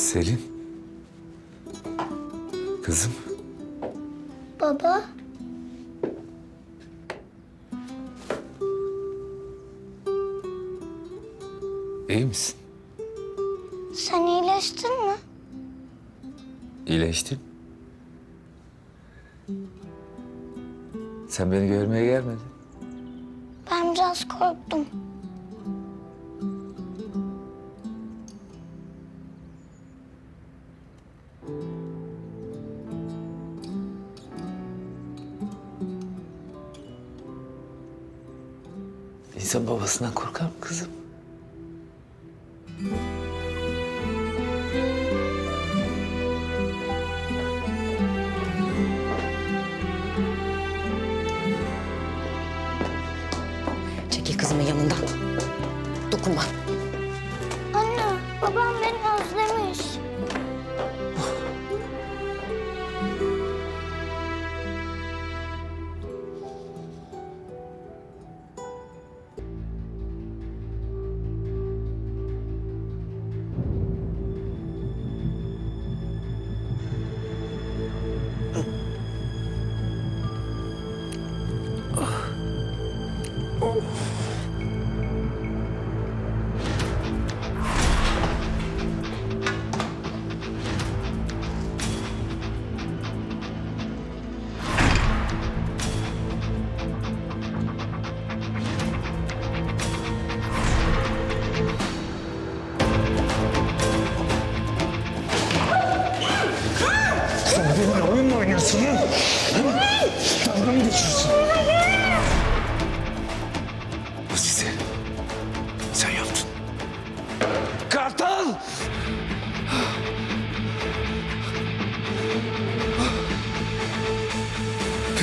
Selin. Kızım. Baba, iyi misin? sen iyileştin mi? İyileştin. Sen beni görmeye gelmedin. Ben biraz korktum. İnsan babasından korkar mı kızım? Çekil kızımın yanından. Dokunma. Anne, babam Sen benimle oyun mu oynuyorsun lan? Dalga mı geçiyorsun?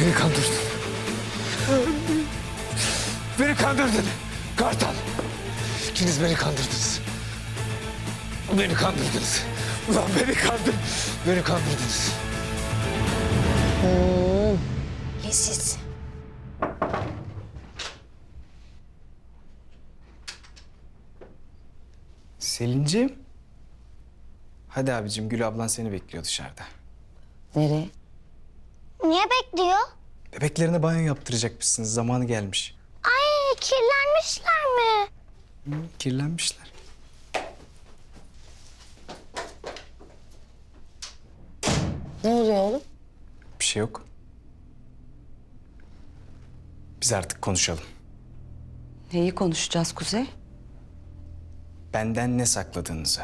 Beni kandırdın. Beni kandırdın. Kartal. İkiniz beni kandırdınız. Beni kandırdınız. Ulan beni kandır. Beni kandırdınız. Leziz. Selin'ciğim. Hadi abicim Gül ablan seni bekliyor dışarıda. Nereye? Niye bekliyor? Bebeklerine banyo yaptıracakmışsınız. Zamanı gelmiş. Ay, kirlenmişler mi? Hı, kirlenmişler. Ne oluyor oğlum? Bir şey yok. Biz artık konuşalım. Neyi konuşacağız Kuzey? Benden ne sakladığınızı.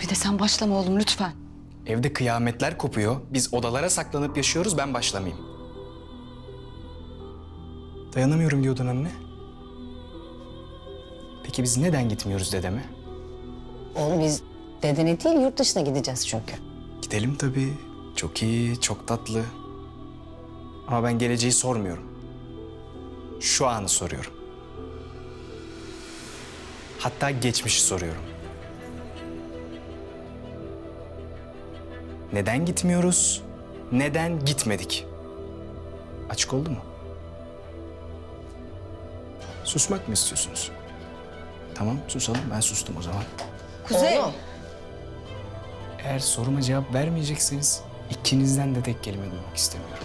Bir de sen başlama oğlum lütfen. Evde kıyametler kopuyor. Biz odalara saklanıp yaşıyoruz. Ben başlamayayım. Dayanamıyorum diyordun anne. Peki biz neden gitmiyoruz dedeme? Oğlum biz dedene değil yurt dışına gideceğiz çünkü. Gidelim tabii. Çok iyi, çok tatlı. Ama ben geleceği sormuyorum. Şu anı soruyorum. Hatta geçmişi soruyorum. Neden gitmiyoruz? Neden gitmedik? Açık oldu mu? Susmak mı istiyorsunuz? Tamam susalım ben sustum o zaman. Kuzey. Oğlum. Eğer soruma cevap vermeyecekseniz ikinizden de tek kelime duymak istemiyorum.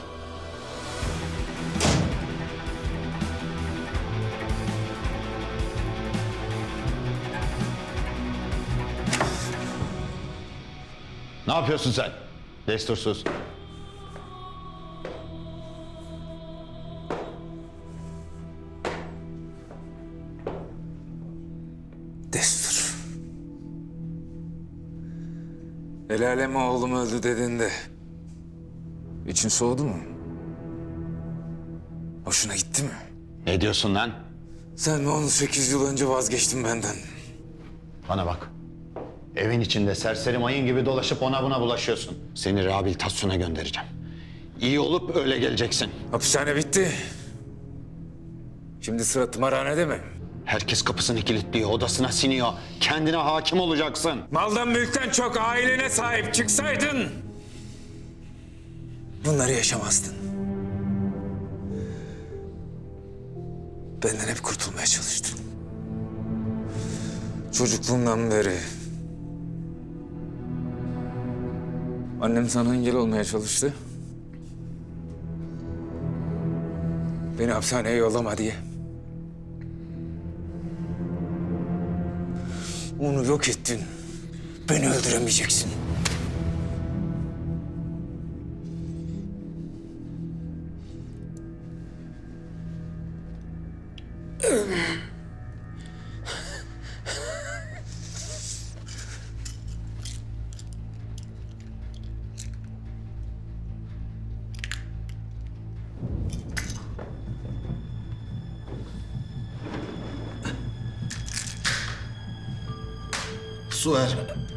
Ne yapıyorsun sen? Destursuz. Destur. El aleme oğlum öldü dediğinde için soğudu mu? Hoşuna gitti mi? Ne diyorsun lan? Sen 18 yıl önce vazgeçtin benden. Bana bak. Evin içinde serseri mayın gibi dolaşıp ona buna bulaşıyorsun. Seni rehabilitasyona göndereceğim. İyi olup öyle geleceksin. Hapishane bitti. Şimdi sıra tımarhanede mi? Herkes kapısını kilitliyor, odasına siniyor. Kendine hakim olacaksın. Maldan mülkten çok ailene sahip çıksaydın... Bunları yaşamazdın. Benden hep kurtulmaya çalıştın. Çocukluğumdan beri. Annem sana engel olmaya çalıştı. Beni hapishaneye yollama diye. Onu yok ettin. Beni öldüremeyeceksin. É.